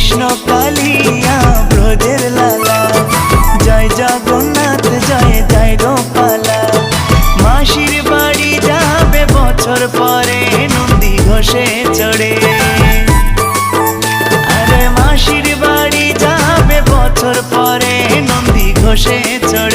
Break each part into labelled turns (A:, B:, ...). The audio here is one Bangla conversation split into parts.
A: কৃষ্ণ পালিয়া ব্রজের লালা। জয় জগন্নাথ, জয় জয় গোপালা। মাসির বাড়ি যাবে বছর পরে, নন্দী ঘোষে চড়ে। আরে মাসির বাড়ি যাবে বছর পরে, নন্দী ঘোষে চড়ে।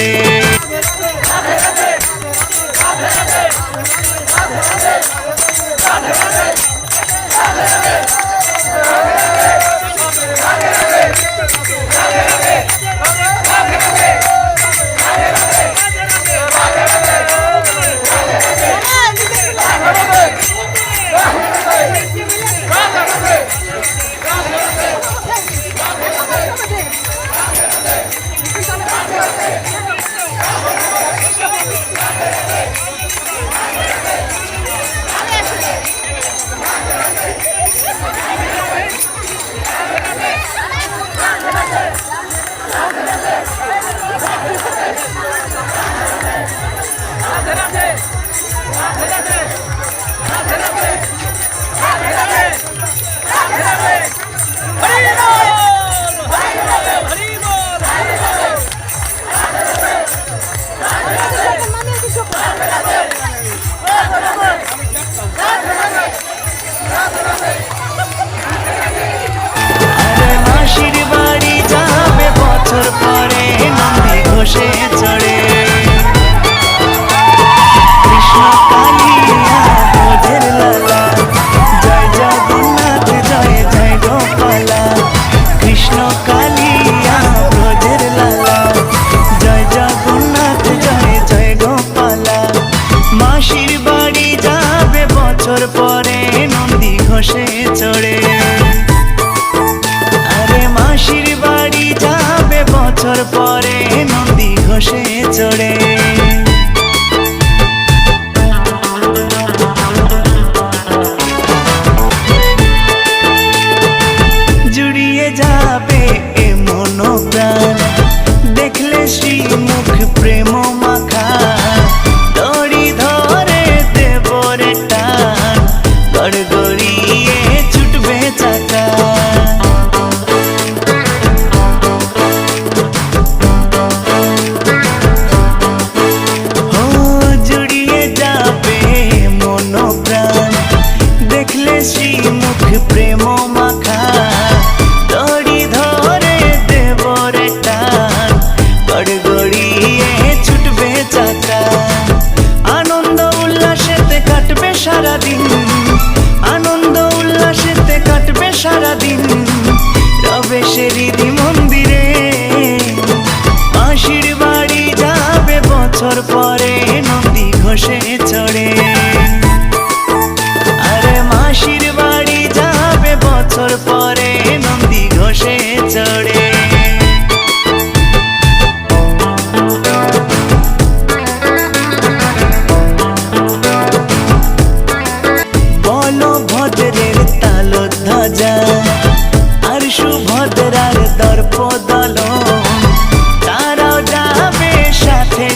A: para ti.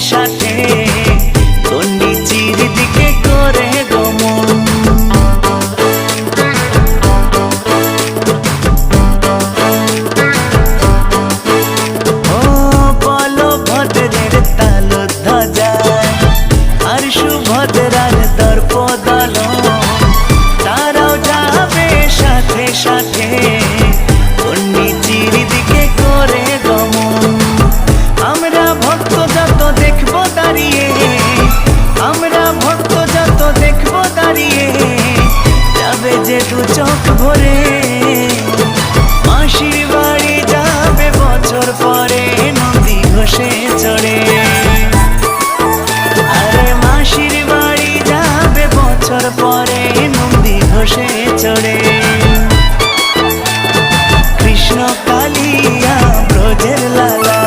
A: shot চড়ে কৃষ্ণ পালিয়া ব্রজের লালা।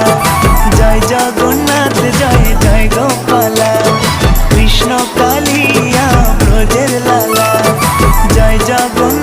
A: জয় জগন্নাথ, জয় জয় গোপালা। কৃষ্ণ পালিয়া ব্রজের লালা। জয় জগন্নাথ